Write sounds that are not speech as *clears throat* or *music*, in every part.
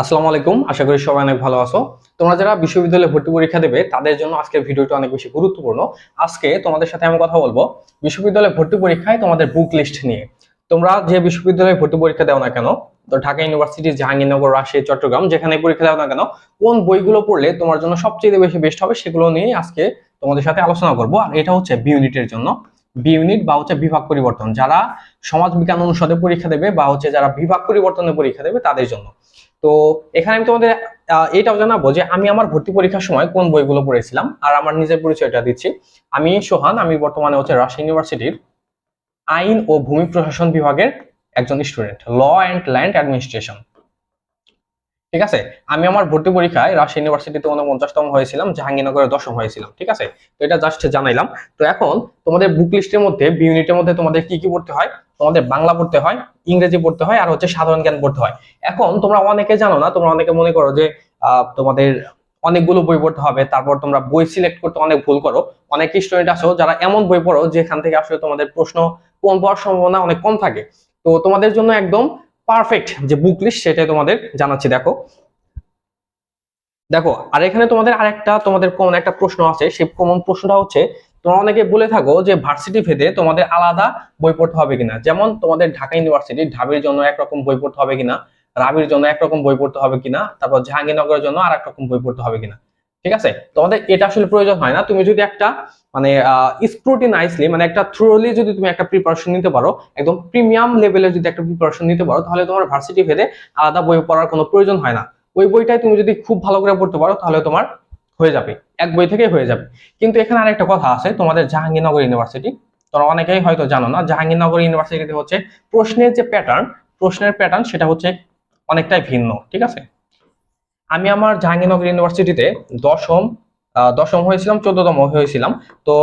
আসসালামু আলাইকুম। আশা করি সবাই অনেক ভালো আছো। তোমরা যারা বিশ্ববিদ্যালয়ে ভর্তি পরীক্ষা দেবে, তাদের জন্য আজকের ভিডিওটা অনেক বেশি গুরুত্বপূর্ণ। আজকে তোমাদের সাথে আমি কথা বলব বিশ্ববিদ্যালয়ে ভর্তি পরীক্ষায় তোমাদের বুক লিস্ট নিয়ে। তোমরা যে বিশ্ববিদ্যালয়ে ভর্তি পরীক্ষা দাও না কেন, তো ঢাকা ইউনিভার্সিটি জাহাঙ্গীরনগর, রাজশাহী, চট্টগ্রাম, যেখানে পরীক্ষা দাও না কেন, কোন বইগুলো পড়লে তোমার জন্য সবচেয়ে বেশি বেস্ট হবে সেগুলো নিয়ে আজকে তোমাদের সাথে আলোচনা করব। আর এটা হচ্ছে বিউনিটের জন্য। বি ইউনিট বা হচ্ছে বিভাগ পরিবর্তন, যারা সমাজ বিজ্ঞান অনুষদে পরীক্ষা দেবে বা হচ্ছে যারা বিভাগ পরিবর্তনে পরীক্ষা দেবে তাদের জন্য। তো এখানে আমি তোমাদের এটাও জানাব যে আমি আমার ভর্তি পরীক্ষার সময় কোন বইগুলো পড়েছিলাম আর আমার নিজের পরিচয়টা দিচ্ছি। আমি সোহান, আমি বর্তমানে হচ্ছে রাজশাহী ইউনিভার্সিটির আইন ও ভূমি প্রশাসন বিভাগের একজন student, law and land administration. ঠিক আছে? আমি আমার ভর্তি পরীক্ষায় রাজশাহী ইউনিভার্সিটিতে উনপঞ্চাশতম হয়েছিলাম, জাহাঙ্গীরনগরে দশম হয়েছিলাম, ঠিক আছে? তো এটা জাস্ট জানাইলাম। তো এখন তোমাদের বুক লিস্টের মধ্যে বি ইউনিটের মধ্যে তোমাদের কি কি পড়তে হয়? তোমাদের বাংলা পড়তে হয়, ইংরেজি পড়তে হয়, আর হচ্ছে সাধারণ জ্ঞান পড়তে হয়। এখন তোমরা অনেকে জানো না, তোমরা অনেকে মনে করো যে তোমাদের অনেকগুলো বই পড়তে হবে, তারপর তোমরা বই সিলেক্ট করতে অনেক ভুল করো। অনেক স্টুডেন্ট আছো যারা এমন বই পড়ো যেখান থেকে আসলে তোমাদের প্রশ্ন কম পাওয়ার সম্ভাবনা অনেক কম থাকে। তো তোমাদের জন্য একদম পারফেক্ট যে বুক লিস্ট সেটাই তোমাদের জানাচ্ছি, দেখো। দেখো, আর এখানে তোমাদের আরেকটা, তোমাদের কমন একটা প্রশ্ন আছে, সেই কমন প্রশ্নটা হচ্ছে, তোমরা অনেকে বলে থাকো যে ভার্সিটি ভেদে তোমাদের আলাদা বই পড়তে হবে কিনা। যেমন তোমাদের ঢাকা ইউনিভার্সিটি ঢাবির জন্য একরকম বই পড়তে হবে কিনা, রাবির জন্য একরকম বই পড়তে হবে কিনা, তারপর জাহাঙ্গীরনগরের জন্য আর রকম বই পড়তে হবে কিনা। ঠিক আছে? তোমাদের এটা আসলে প্রয়োজন হয় না। তুমি যদি একটা মানে স্ক্রুটিনাইজলি মানে একটা থ্রোলি যদি তুমি একটা প্রিপারেশন নিতে পারো, একদম প্রিমিয়াম লেভেলের যদি একটা প্রিপারেশন নিতে পারো, তাহলে তোমার ভার্সিটি ভেদে আলাদা বই পড়ার কোনো প্রয়োজন হয় না। ওই বইটাই তুমি যদি খুব ভালো করে পড়তে পারো, তাহলে তোমার হয়ে যাবে। এক বই থেকে হয়ে যাবে। কিন্তু এখানে আরেকটা কথা আছে, তোমাদের জাহাঙ্গীরনগর ইউনিভার্সিটি তোমরা অনেকেই হয়তো জানো না, জাহাঙ্গীরনগর ইউনিভার্সিটিতে হচ্ছে প্রশ্নের যে প্যাটার্ন প্রশ্নের প্যাটার্ন সেটা হচ্ছে অনেকটাই ভিন্ন, ঠিক আছে? আমি আমার জাহাঙ্গীরনগর ইউনিভার্সিটিতে দশম দশম হয়েছিলাম, চোদ্দতম হয়েছিলাম। তো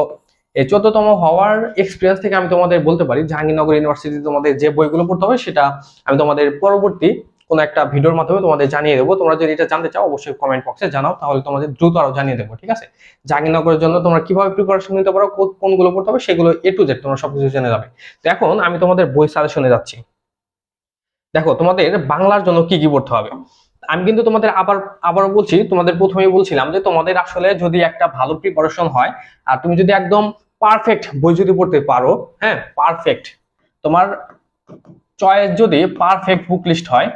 এই চোদ্দতম হওয়ার এক্সপিরিয়েন্স থেকে আমি তোমাদের বলতে পারি, জাহাঙ্গীরনগর ইউনিভার্সিটি তোমাদের যে বইগুলো পড়তে হবে সেটা আমি তোমাদের পরবর্তী কোনো একটা ভিডিওর মাধ্যমে তোমাদের জানিয়ে দেবো। তোমরা যদি এটা জানতে চাও, অবশ্যই কমেন্ট বক্সে জানাও, তাহলে তোমাদের দ্রুত আরও জানিয়ে দেবো, ঠিক আছে? জাহাঙ্গীরনগরের জন্য তোমরা কীভাবে প্রিপারেশন নিতে পারো কোনগুলো পড়তে হবে সেগুলো এ টু জেড তোমরা সবকিছু জেনে যাবে। তো এখন আমি তোমাদের বই সাজেশনে যাচ্ছি। দেখো, তোমাদের বাংলার জন্য কি কি পড়তে হবে? আমি কিন্তু তোমাদের আবার, আবারও বলছি, তোমাদের প্রথমেই বলছিলাম যে তোমাদের আসলে যদি একটা ভালো প্রিপারেশন হয়, আর তুমি যদি একদম পারফেক্ট বই যদি পড়তে পারো হ্যাঁ পারফেক্ট তোমার চয়েস যদি পারফেক্ট বুক লিস্ট হয়,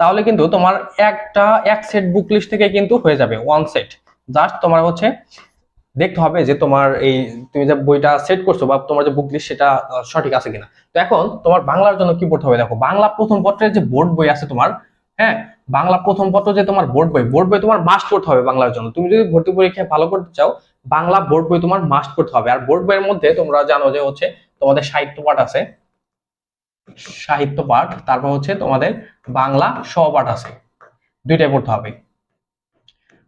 তাহলে কিন্তু তোমার একটা, এক সেট বুক লিস্ট থেকে কিন্তু হয়ে যাবে ওয়ান সেট জাস্ট তোমার হচ্ছে দেখতে হবে যে তোমার এই, তুমি যে বইটা সেট করছ বা তোমার যে বুক লিস্ট সেটা সঠিক আছে কিনা। তো এখন তোমার বাংলার জন্য কি পড়তে হবে দেখো, বাংলা প্রথম পত্রের যে বোর্ড বই আছে তোমার হ্যাঁ? বাংলা প্রথম পত্র যে তোমার বোর্ড বই বোর্ড বই তোমার মাস্ট করতে হবে বাংলার জন্য। তুমি যদি ভর্তি পরীক্ষায় ভালো করতে চাও, বাংলা বোর্ড বই তোমার মাস্ট করতে হবে। আর বোর্ড বইয়ের মধ্যে তোমরা জানো যে হচ্ছে তোমাদের সাহিত্য পাঠ আছে। সাহিত্য পাঠ, তারপর হচ্ছে তোমাদের বাংলা সহপাঠ আছে। দুইটাই পড়তে হবে।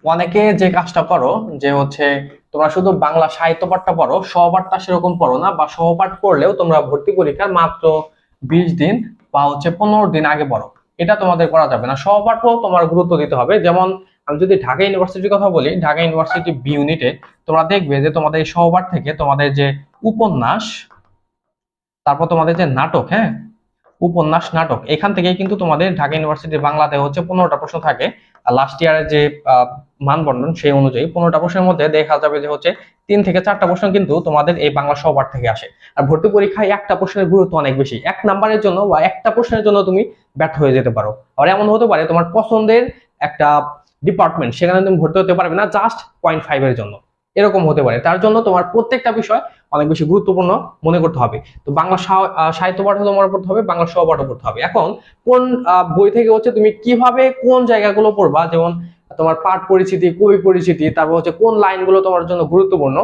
অনেকে যে কাজটা করো, যে হচ্ছে তোমরা শুধু বাংলা সাহিত্য পাঠটা পড়ো, সহপাঠটা সেরকম পড়ো না, বা সহপাঠ করলেও তোমরা ভর্তি পরীক্ষার মাত্র বিশ দিন বা হচ্ছে পনেরো দিন আগে পড়ো। এটা তোমাদের করা যাবে না। সহপাঠও তোমার গুরুত্ব দিতে হবে। যেমন আমি যদি ঢাকা ইউনিভার্সিটির কথা বলি, ঢাকা ইউনিভার্সিটি বি ইউনিটে তোমরা দেখবে যে তোমাদের এই সহপাঠ থেকে তোমাদের যে উপন্যাস, তারপর তোমাদের যে নাটক হ্যাঁ? উপন্যাস নাটক এখান থেকে কিন্তু তোমাদের ঢাকা ইউনিভার্সিটির বাংলাতে হচ্ছে পনেরোটা প্রশ্ন থাকে। লাস্ট ইয়ারের যে আহ, মানবন্টন সেই অনুযায়ী পনেরোটা প্রশ্নের মধ্যে দেখা যাবে যে হচ্ছে তিন থেকে চারটা প্রশ্ন কিন্তু তোমাদের এই বাংলা সহপাঠ থেকে আসে। আর ভর্তি পরীক্ষায় একটা প্রশ্নের গুরুত্ব অনেক বেশি। এক নাম্বারের জন্য বা একটা প্রশ্নের জন্য তুমি ব্যর্থ হয়ে যেতে পারো। আর এমন হতে পারে তোমার পছন্দের একটা ডিপার্টমেন্ট সেখানে তুমি ভর্তি হতে পারবে না জাস্ট পয়েন্ট ফাইভ এর জন্য। এরকম হতে পারে। তার জন্য তোমার প্রত্যেকটা বিষয় অনেক বেশি গুরুত্বপূর্ণ মনে করতে হবে। তো বাংলা সাহিত্য পাঠও তোমার পড়তে হবে, বাংলা সহপাঠও পড়তে হবে। এখন কোন বই থেকে হচ্ছে তুমি কীভাবে কোন জায়গাগুলো পড়বা? যেমন তোমার পাঠ পরিচিতি, কবি পরিচিতি, তারপর হচ্ছে কোন লাইনগুলো তোমার জন্য গুরুত্বপূর্ণ?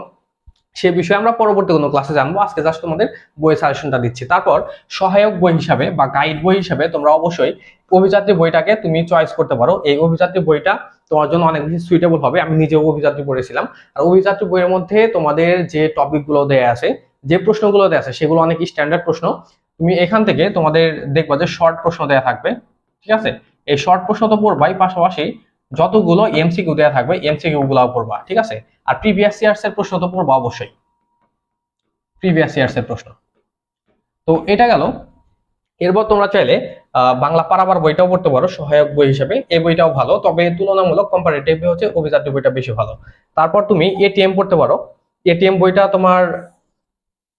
সে বিষয়ে আমরা পরবর্তী কোনো ক্লাসে জানব। আজকে জাস্ট তোমাদের বই সাজেশনটা দিচ্ছি। তারপর সহায়ক বই হিসাবে বা গাইড বই হিসাবে তোমরা অবশ্যই অভিযাত্রী বইটাকে তুমি চয়েস করতে পারো। এই অভিযাত্রী বইটা তোমার জন্য অনেক বেশি সুইটেবল হবে। আমি নিজেও অভিযাত্রী পড়েছিলাম। আর অভিযাত্রী বইয়ের মধ্যে তোমাদের যে টপিকগুলো দেয়া আছে, যে প্রশ্নগুলো দেয়া আছে, সেগুলো অনেক স্ট্যান্ডার্ড প্রশ্ন। তুমি এখান থেকে তোমাদের দেখবা যে শর্ট প্রশ্ন দেয়া থাকবে, ঠিক আছে? এই শর্ট প্রশ্ন তো পড়বাই, পাশাপাশি যতগুলো এমসিকিউ দেয়া থাকবে এমসিকিউ গুলো পড়বা, ঠিক আছে? আর প্রিভিয়াস ইয়ার্স এর প্রশ্ন তো পড়বা অবশ্যই। প্রিভিয়াস ইয়ার্স এর প্রশ্ন। তো এটা গেল। এরপর তোমরা চাইলে বাংলা পারাবার বইটাও পড়তে পারো, সহায়ক বই হিসেবে। এই বইটাও ভালো, তবে তুলনামূলক কম্পারেটিভ হচ্ছে অভিজাত্য বইটা বেশি ভালো। তারপর তুমি এটিএম পড়তে পারো। এটিএম বইটা তোমার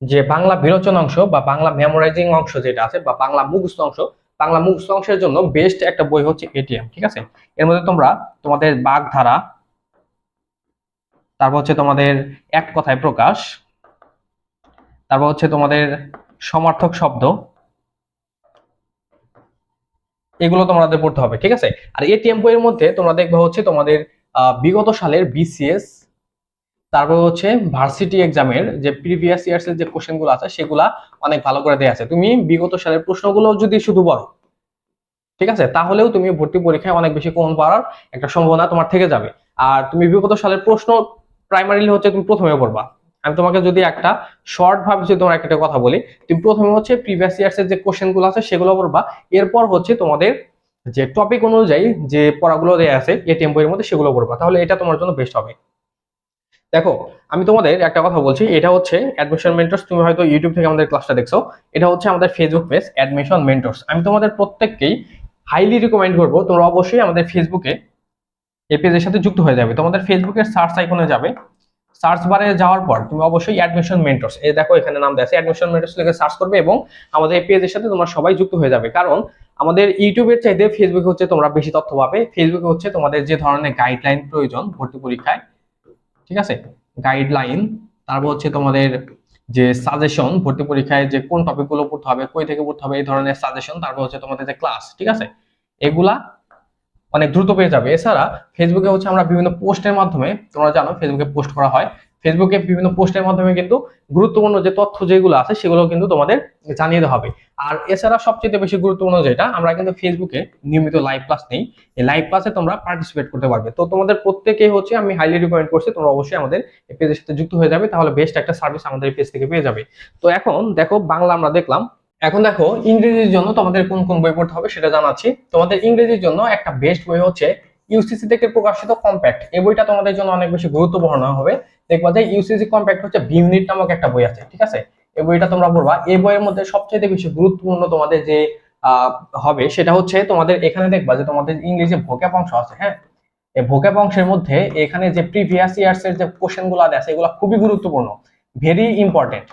যে বাংলা বিরোচন অংশ বা বাংলা মেমোরাইজিং অংশ যেটা আছে বা বাংলা মুখস্থ অংশ, বাংলা মুখস্থ অংশের জন্য বেস্ট একটা বই হচ্ছে এটিএম ঠিক আছে? এর মধ্যে তোমরা তোমাদের বাগধারা, তারপর হচ্ছে তোমাদের এক কথায় প্রকাশ, তারপর হচ্ছে তোমাদের সমার্থক শব্দ এগুলো তোমাদের পড়তে হবে, ঠিক আছে? আর এটিএম বইয়ের মধ্যে তোমরা দেখবে হচ্ছে তোমাদের বিগত সালের বিসিএস তারপর হচ্ছে ভার্সিটি এক্সামের যে প্রিভিয়াস ইয়ার্স এর যে কোশ্চেনগুলো আছে, সেগুলা অনেক ভালো করে দেওয়া আছে। তুমি বিগত সালের প্রশ্নগুলো যদি শুধু পড়ো, ঠিক আছে? তাহলেও তুমি ভর্তি পরীক্ষায় অনেক বেশি কমন পাওয়ার একটা সম্ভাবনা তোমার থেকে যাবে। আর তুমি বিগত সালের প্রশ্ন প্রাইমারিলি হচ্ছে তুমি প্রথমে পড়বা। আমি তোমাকে যদি একটা শর্ট ভাবে যদি তোমার একটা কথা বলি, তুমি প্রথমে হচ্ছে প্রিভিয়াস ইয়ার্স এর যে কোশ্চেনগুলো আছে সেগুলো পড়বা, এরপর হচ্ছে তোমাদের যে টপিক অনুযায়ী যে পড়াগুলো দেওয়া আছে এটিএম বইয়ের মধ্যে সেগুলো পড়বা, তাহলে এটা তোমার জন্য বেস্ট হবে। দেখো, আমি তোমাদের একটা কথা বলছি, এটা হচ্ছে অ্যাডমিশন মেন্টরস তুমি হয়তো ইউটিউব থেকে আমাদের ক্লাসটা দেখছ, এটা হচ্ছে আমাদের ফেসবুক পেজ অ্যাডমিশন মেন্টরস আমি তোমাদের প্রত্যেককেই হাইলি রিকমেন্ড করব, তোমরা অবশ্যই আমাদের ফেসবুকে এই পেজের সাথে যুক্ত হয়ে যাবে। তোমাদের ফেসবুকের সার্চ আইকনে যাবে। সার্চ বারে যাওয়ার পর তুমি অবশ্যই অ্যাডমিশন মেন্টরস এই দেখো এখানে নাম আছে। অ্যাডমিশন মেন্টরস লিখে সার্চ করবে এবং আমাদের এই পেজের সাথে তোমরা সবাই যুক্ত হয়ে যাবে। কারণ আমাদের ইউটিউবের চাইতে ফেসবুকে হচ্ছে তোমরা বেশি তথ্য পাবে। ফেসবুকে হচ্ছে তোমাদের যে ধরনের গাইডলাইন প্রয়োজন ভর্তি পরীক্ষায়, ঠিক আছে? গাইডলাইন তারপর হচ্ছে তোমাদের যে সাজেশন ভর্তি পরীক্ষায় যে কোন টপিকগুলো পড়তে হবে, কই থেকে পড়তে হবে, এই ধরনের সাজেশন তারপর হচ্ছে তোমাদের যে ক্লাস ঠিক আছে? এগুলা অনেক দ্রুত পেয়ে যাবে। এছাড়া ফেসবুকে হচ্ছে আমরা বিভিন্ন পোস্টের মাধ্যমে, তোমরা জানো ফেসবুকে পোস্ট করা হয়। ফেসবুকে বিভিন্ন পোস্টের মাধ্যমে কিন্তু গুরুত্বপূর্ণ যে তথ্য যেগুলো আছে, সেগুলো কিন্তু তোমাদের জানিয়ে দেওয়া হবে। আর এছাড়া সবচেয়ে বেশি গুরুত্বপূর্ণ যেটা, আমরা কিন্তু ফেসবুকে নিয়মিত লাইভ ক্লাস নেই। এই লাইভ ক্লাসে তোমরা পার্টিসিপেট করতে পারবে। তো তোমাদের প্রত্যেকেই হচ্ছে, আমি হাইলি রিকমেন্ড করছি, তোমরা অবশ্যই আমাদের পেজের সাথে যুক্ত হয়ে যাবে, তাহলে বেস্ট একটা সার্ভিস আমাদের পেজ থেকে পেয়ে যাবে। তো এখন দেখো, বাংলা আমরা দেখলাম এখন দেখো, ইংরেজির জন্য তোমাদের কোন কোন বই পড়তে হবে সেটা জানাচ্ছি। তোমাদের ইংরেজির জন্য একটা বেস্ট বই হচ্ছে ইউসিসি থেকে প্রকাশিত কম্প্যাক্ট এই বইটা তোমাদের জন্য অনেক বেশি গুরুত্বপূর্ণ হবে। দেখবা যে ইউসিসি কম্প্যাক্ট হচ্ছে বিউনিট নামক একটা বই আছে, ঠিক আছে? এই বইটা তোমরা পড়বা। এই বইয়ের মধ্যে সবচেয়ে বেশি গুরুত্বপূর্ণ তোমাদের যে হবে সেটা হচ্ছে তোমাদের এখানে দেখবা যে তোমাদের ইংরেজি ভোক্যাব অংশ আছে হ্যাঁ? এই ভোক্যাব অংশের মধ্যে এখানে যে প্রিভিয়াস ইয়ার্স এর যে কোশ্চেনগুলো আছে, এগুলো খুবই গুরুত্বপূর্ণ। Very important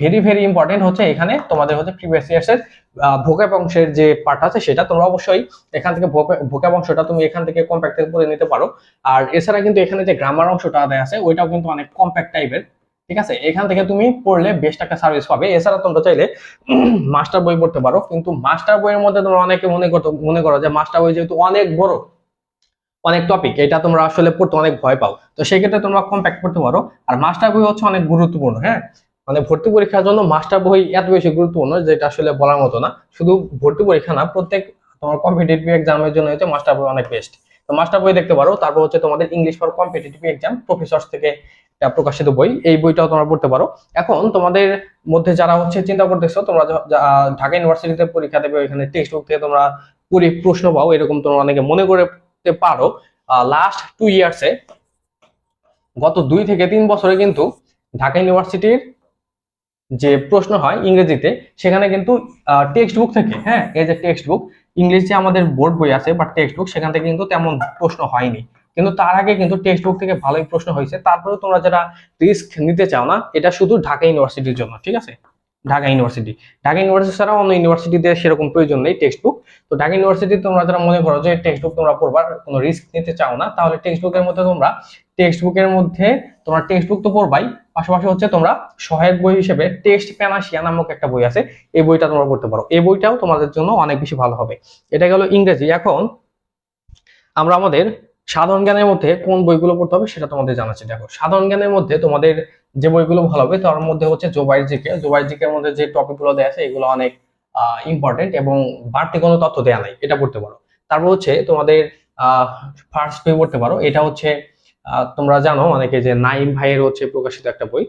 very very important হচ্ছে এখানে তোমাদের হচ্ছে প্রিভিয়াস ইয়ার্স এর ভোক্যাব অংশের যে পার্ট আছে সেটা তোমরা অবশ্যই এখান থেকে ভোক্যাব অংশটা তুমি এখান থেকে কম্প্যাক্ট পড়ে নিতে পারো। আর এছাড়া কিন্তু এখানে যে গ্রামার অংশটা আদায় আছে, ওইটাও কিন্তু অনেক কম্প্যাক্ট টাইপের ঠিক আছে? এখান থেকে তুমি পড়লে বেশ একটা সার্ভিস পাবে। এছাড়া তোমরা চাইলে *clears throat* মাস্টার বই পড়তে পারো। কিন্তু মাস্টার বইয়ের মধ্যে তোমরা অনেকে মনে করতো, মনে করো যে মাস্টার বই যেহেতু অনেক বড়, অনেক টপিক এটা তোমরা আসলে পড়তে অনেক ভয় পাও। তো সেক্ষেত্রে তোমরা কম্প্যাক্ট করতে পারো। আর মাস্টার বই হচ্ছে অনেক গুরুত্বপূর্ণ হ্যাঁ? মানে ভর্তি পরীক্ষার জন্য মাস্টার বই এত বেশি গুরুত্বপূর্ণ যেটা আসলে বলার মতো না। শুধু ভর্তি পরীক্ষা না, প্রত্যেক তোমার কম্পিটিটিভ এক্সামের জন্য হচ্ছে মাস্টার বই অনেক বেস্ট তো মাস্টার বই দেখতে পারো, তারপর হচ্ছে তোমাদের English for competitive exam professor থেকে প্রকাশিত বই, এই বইটাও তোমরা পড়তে পারো। এখন তোমাদের মধ্যে যারা হচ্ছে চিন্তা করতেছো, তোমরা ঢাকা ইউনিভার্সিটিতে পরীক্ষা দেবে, ওইখানে টেক্সট বুক থেকে তোমরা পুরি প্রশ্ন পাও, এরকম তোমরা অনেকে মনে করতে পারো। লাস্ট টু ইয়ার্সে গত দুই থেকে তিন বছরে কিন্তু ঢাকা ইউনিভার্সিটির যে প্রশ্ন হয় ইংরেজিতে, সেখানে কিন্তু টেক্সট বুক থেকে। হ্যাঁ এই যে টেক্সট বুক ইংলিশ যে আমাদের বোর্ড বই আছে বা টেক্সট বুক সেখান থেকে কিন্তু তেমন প্রশ্ন হয়নি। কিন্তু তার আগে কিন্তু টেক্সট বুক থেকে ভালোই প্রশ্ন হয়েছে। তারপরে তোমরা যারা রিস্ক নিতে চাও না, এটা শুধু ঢাকা ইউনিভার্সিটির জন্য, ঠিক আছে? ঢাকা ইউনিভার্সিটি ঢাকা ইউনিভার্সিটি ছাড়া অন্য ইউনিভার্সিটিতে সেরকম প্রয়োজন নেই টেক্সট বুক তো ঢাকা ইউনিভার্সিটি তোমরা যারা মনে করো যে টেক্সট বুক তোমরা পড়বার কোনো রিস্ক নিতে চাও না, তাহলে টেক্সট বুকের মধ্যে তোমরা টেক্সট বুকের মধ্যে তোমরা টেক্সট বুক তো পড়বাই, পাশাপাশি হচ্ছে তোমরা সহায়ক বই হিসেবে টেক্সট প্যানাশিয়া নামক একটা বই আছে, এই বইটা তোমরা পড়তে পারো। এই বইটাও তোমাদের জন্য অনেক বেশি ভালো হবে। এটা গেল ইংরেজি। এখন আমরা আমাদের সাধারণ জ্ঞানের মধ্যে কোন বইগুলো পড়তে হবে সেটা তোমাদের জানাচ্ছি। দেখো, সাধারণ জ্ঞানের মধ্যে তোমাদের যে বইগুলো ভালো হবে, তার মধ্যে হচ্ছে জোবাইর জিকে। মধ্যে যে টপিকগুলো দেয়া আছে, এগুলো অনেক ইম্পর্টেন্ট এবং বাড়তি কোনো তথ্য দেয়া নাই। এটা পড়তে পারো। তারপর হচ্ছে তোমাদের ফার্স্ট বই পড়তে পারো। এটা হচ্ছে তোমরা জানো অনেকে যে নাইম ভাইয়ের হচ্ছে প্রকাশিত একটা বই।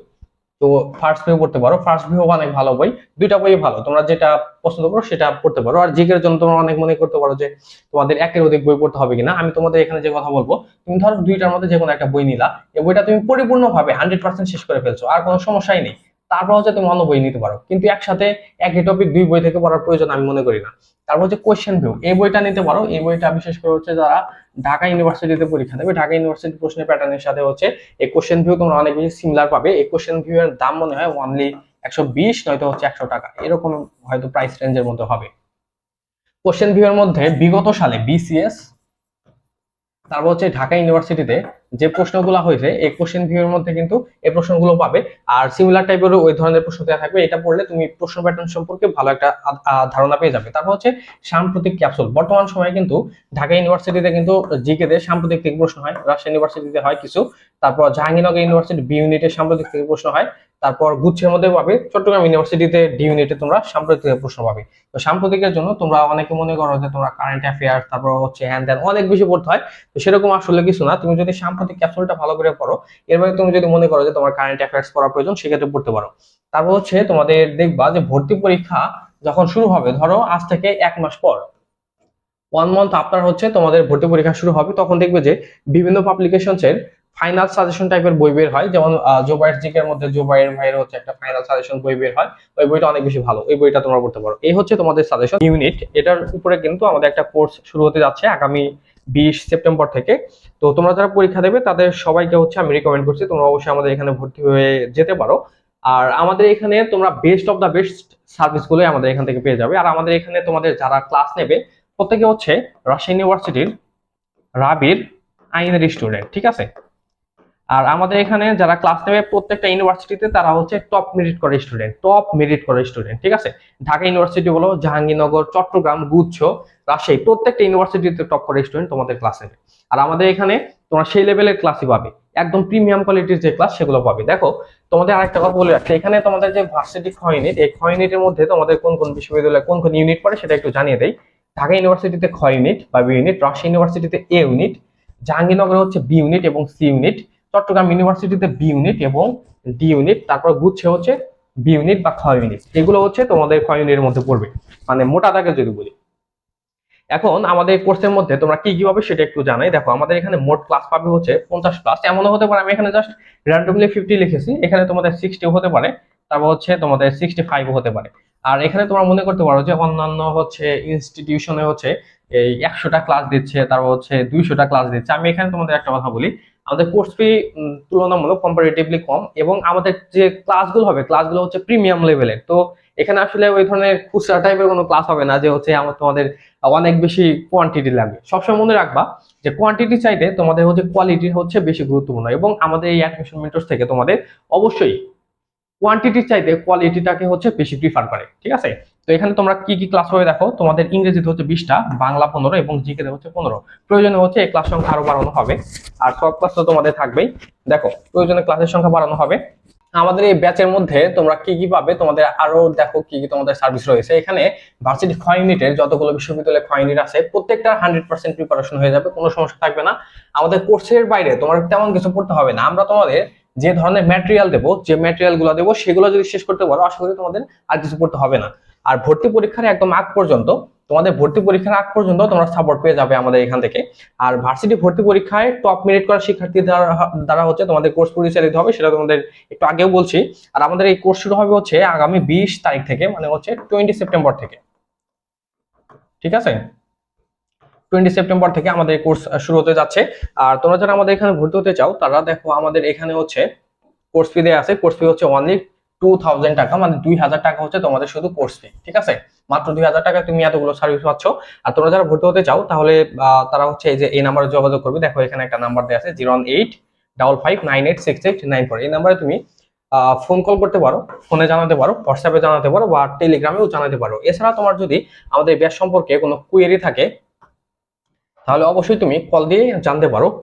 তো ফার্স্ট ভিউ পড়তে পারো। ফার্স্ট ভিউ অনেক ভালো বই, দুইটা বই ভালো। তোমরা যেটা পছন্দ করো সেটা পড়তে পারো। আর জিকের জন্য তোমরা অনেক মনে করতে পারো যে তোমাদের একের অধিক বই পড়তে হবে কিনা। আমি তোমাদের এখানে যে কথা বলব, তুমি ধরো দুইটার মধ্যে যে কোনো একটা বই নিলা। এই বইটা তুমি পরিপূর্ণভাবে হান্ড্রেড পার্সেন্ট শেষ করে ফেলছো। আর কোনো সমস্যাই নেই। তারপর হচ্ছে তুমি অন্য বই নিতে পারো। কিন্তু একসাথে একই টপিক দুই বই থেকে পড়ার প্রয়োজন আমি মনে করি না। তারপর হচ্ছে কোয়েশ্চেন ভিউ এই বইটা নিতে পারো। এই বইটা বিশেষ করে হচ্ছে যারা ঢাকা ইউনিভার্সিটিতে পরীক্ষা দেবে। ঢাকা ইউনিভার্সিটি প্রশ্নের প্যাটার্নের সাথে হচ্ছে এই কোশ্চেন ভিউ তোমরা অনেক বেশি সিমিলার পাবে। এই কোশ্চেন ভিউ এর দাম মনে হয় অনলি একশো বিশ, নয়তো হচ্ছে একশো টাকা। এরকম হয়তো প্রাইস রেঞ্জের মধ্যে হবে। কোশ্চেন ভিউ এর মধ্যে বিগত সালে বিসিএস তারপর হচ্ছে ঢাকা ইউনিভার্সিটিতে যে প্রশ্নগুলো হয়েছে, এই কোশ্চেন ভিউ এর মধ্যে কিন্তু এই প্রশ্নগুলো পাবে। আর সিমিলার টাইপের ওই ধরনের প্রশ্ন দেওয়া থাকবে, এটা পড়লে তুমি প্রশ্ন প্যাটার্ন সম্পর্কে ভালো একটা ধারণা পেয়ে যাবে। তারপর হচ্ছে সাম্প্রতিক ক্যাপসুল বর্তমান সময়ে কিন্তু ঢাকা ইউনিভার্সিটিতে কিন্তু জিকে তে সাম্প্রতিক থেকে প্রশ্ন হয়, রাজশাহী ইউনিভার্সিটিতে হয় কিছু। তারপর জাহাঙ্গীরনগর ইউনিভার্সিটি বি ইউনিটের সাম্প্রতিক থেকে প্রশ্ন হয়। তারপর গুচ্ছের মধ্যে পাবে, চট্টগ্রাম ইউনিভার্সিটিতে ডি ইউনিটে তোমরা সাম্প্রতিক প্রশ্ন পাবে। তো সাম্প্রতিকের জন্য তোমরা অনেকে মনে করো যে তোমরা কারেন্ট অ্যাফেয়ার তারপর হচ্ছে হ্যান্ড অনেক বেশি পড়তে হয়। তো সেরকম আসলে কিছু না। তুমি যদি সাম্প্রতিক ক্যাপসুলটা ভালো করে পড়ো। এর বাইরে তুমি যদি মনে করো যে তোমার কারেন্ট অ্যাফেয়ার্স পড়ার প্রয়োজন, সেক্ষেত্রে পড়তে পারো। তারপর হচ্ছে তোমাদের দেখবা যে ভর্তি পরীক্ষা যখন শুরু হবে, ধরো আজ থেকে এক মাস পর ওয়ান মান্থ আপনার হচ্ছে তোমাদের ভর্তি পরীক্ষা শুরু হবে, তখন দেখবে যে বিভিন্ন পাবলিকেশনস এর ফাইনাল সাজেশন টাইপের বই বের হয়। যেমন জোবাইর জিকের মধ্যে জোবাইর ভাইয়ের হচ্ছে একটা ফাইনাল সাজেশন বই বের হয়। ওই বইটা অনেক বেশি ভালো। ওই বইটা তোমরা পড়তে পারো। এই হচ্ছে তোমাদের সাজেশন ইউনিট এটার উপরে কিন্তু আমাদের একটা কোর্স শুরু হতে যাচ্ছে আগামী বিশ সেপ্টেম্বর থেকে। তো তোমরা যারা পরীক্ষা দেবে, তাদের সবাইকে হচ্ছে আমি রেকমেন্ড করছি, তোমরা অবশ্যই আমাদের এখানে ভর্তি হয়ে যেতে পারো। আর আমাদের এখানে তোমরা বেস্ট অফ দ্য বেস্ট সার্ভিসগুলোই আমাদের এখান থেকে পেয়ে যাবে। আর আমাদের এখানে তোমাদের যারা ক্লাস নেবে, প্রত্যেকে হচ্ছে রাশিয়ান ইউনিভার্সিটির রাবির আইনের স্টুডেন্ট ঠিক আছে? আর আমাদের এখানে যারা ক্লাস নেবে প্রত্যেকটা ইউনিভার্সিটিতে তারা হচ্ছে টপ মেরিট করে স্টুডেন্ট টপ মেরিট করে স্টুডেন্ট ঠিক আছে? ঢাকা ইউনিভার্সিটি বলো জাহাঙ্গীরনগর, চট্টগ্রাম, গুচ্ছ, রাজশাহী, প্রত্যেকটা ইউনিভার্সিটিতে টপ করে স্টুডেন্ট তোমাদের ক্লাস নেবে আর আমাদের এখানে তোমরা সেই লেভেলের ক্লাসই পাবে। একদম প্রিমিয়াম কোয়ালিটির যে ক্লাস সেগুলো পাবে। দেখো, তোমাদের আরেকটা কথা বলে রাখছি এখানে তোমাদের যে ভার্সিটি খ ইউনিট এই খ ইউনিটের মধ্যে তোমাদের কোন কোন বিশ্ববিদ্যালয়ে কোন কোন ইউনিট পড়ে সেটা একটু জানিয়ে দেয় ঢাকা ইউনিভার্সিটিতে খ ইউনিট বা বি ইউনিট রাজশাহী ইউনিভার্সিটিতে এ ইউনিট জাহাঙ্গীরনগরে হচ্ছে বি ইউনিট এবং সি ইউনিট চট্টগ্রাম ইউনিভার্সিটিতে বি ইউনিট এবং ডি ইউনিট তারপর গুচ্ছে হচ্ছে বি ইউনিট বা খ ইউনিট এগুলো হচ্ছে তোমাদের খ ইউনিটের মধ্যে পড়বে। মানে মোটা দাগে যদি বলি। এখন আমাদের কোর্সের মধ্যে তোমরা কি কি পাবে সেটা একটু জানাই। দেখো, আমাদের এখানে মোট ক্লাস পাবে হচ্ছে পঞ্চাশ ক্লাস এমনও হতে পারে, আমি এখানে জাস্ট র্যান্ডমলি ফিফটি লিখেছি। এখানে তোমাদের সিক্সটি হতে পারে, তারপর হচ্ছে তোমাদের সিক্সটি ফাইভ হতে পারে। আর এখানে তোমরা মনে করতে পারো যে অন্যান্য হচ্ছে ইনস্টিটিউশনে হচ্ছে এই একশোটা ক্লাস দিচ্ছে, তারপর হচ্ছে দুইশোটা ক্লাস দিচ্ছে। আমি এখানে তোমাদের একটা কথা বলি। আমাদের কোর্স ফি তুলনামূলক কম্পারেটিভলি কম এবং আমাদের যে ক্লাসগুলো হবে ক্লাসগুলো হচ্ছে প্রিমিয়াম লেভেলের তো এখানে আসলে ওই ধরনের খুচরা টাইপের কোনো ক্লাস হবে না যে হচ্ছে আমার তোমাদের অনেক বেশি কোয়ান্টিটি লাগবে। সবসময় মনে রাখবা যে কোয়ান্টিটি চাইতে তোমাদের হচ্ছে কোয়ালিটি হচ্ছে বেশি গুরুত্বপূর্ণ এবং আমাদের এই অ্যাডমিশন মেন্টর্স থেকে তোমাদের অবশ্যই কোয়ান্টিটির চাইতে কোয়ালিটিটাকে হচ্ছে বেশি প্রিফার করে, ঠিক আছে? তো এখানে তোমরা কি কি ক্লাস হবে দেখো? তোমাদের ইংরেজিতে হচ্ছে বিশটা, বাংলা পনেরো এবং জিকেতে হচ্ছে পনেরো। প্রয়োজনে হচ্ছে এই ক্লাস সংখ্যা আরও বাড়ানো হবে। আর সব ক্লাস তো তোমাদের থাকবেই। দেখো, প্রয়োজনে ক্লাসের সংখ্যা বাড়ানো হবে। আমাদের এই ব্যাচের মধ্যে তোমরা কি কি পাবে? তোমাদের আরও দেখো কি কি তোমাদের সার্ভিস রয়েছে। এখানে ভার্সিটি খ ইউনিটের যতগুলো বিশ্ববিদ্যালয়ে খ ইউনিট আছে, প্রত্যেকটা হান্ড্রেড পার্সেন্ট প্রিপারেশন হয়ে যাবে, কোনো সমস্যা থাকবে না। আমাদের কোর্সের বাইরে তোমার তেমন কিছু পড়তে হবে না। আমরা তোমাদের যে ধরনের ম্যাটেরিয়াল দেবো, যে ম্যাটেরিয়ালগুলো দেবো, সেগুলো যদি শেষ করতে পারো আশা করি তোমাদের আর কিছু পড়তে হবে না। আর ভর্তি পরীক্ষার একদম আগ পর্যন্ত, তোমাদের ভর্তি পরীক্ষার আগ পর্যন্ত তোমরা সাপোর্ট পেয়ে যাবে আমাদের এখান থেকে। আর ভার্সিটি ভর্তি পরীক্ষায় টপ মেরিট করা শিক্ষার্থী দ্বারা দ্বারা হচ্ছে তোমাদের কোর্স পরিচালিত হবে, সেটা তোমাদের একটু আগেও বলছি। আর আমাদের এই কোর্স শুরু হবে হচ্ছে আগামী বিশ তারিখ থেকে মানে হচ্ছে টোয়েন্টি সেপ্টেম্বর থেকে। ঠিক আছে? টোয়েন্টি সেপ্টেম্বর থেকে আমাদের কোর্স শুরু হতে যাচ্ছে। আর তোমরা যারা আমাদের এখানে ভর্তি হতে চাও, তারা দেখো আমাদের এখানে হচ্ছে কোর্স ফি দেওয়া আছে। কোর্স ফি হচ্ছে অনলি টু থাউজেন্ড টাকা মানে দুই হাজার টাকা হচ্ছে তোমাদের শুধু কোর্স ফি, ঠিক আছে? মাত্র দুই হাজার টাকা তুমি এতগুলো সার্ভিস পাচ্ছ। আর তোমরা যারা ভর্তি হতে চাও, তাহলে তারা হচ্ছে এই যে এই নাম্বারে যোগাযোগ করবে। দেখো এখানে একটা নাম্বার দেওয়া আছে zero eight double five nine eight six eight nine four এই নাম্বারে তুমি ফোন কল করতে পারো ফোনে জানাতে পারো হোয়াটসঅ্যাপে জানাতে পারো বা টেলিগ্রামেও জানাতে পারো। এছাড়া তোমার যদি আমাদের ব্যাস সম্পর্কে কোনো কুয়েরি থাকে তাহলে অবশ্যই তুমি কল দিয়ে জানতে পারো।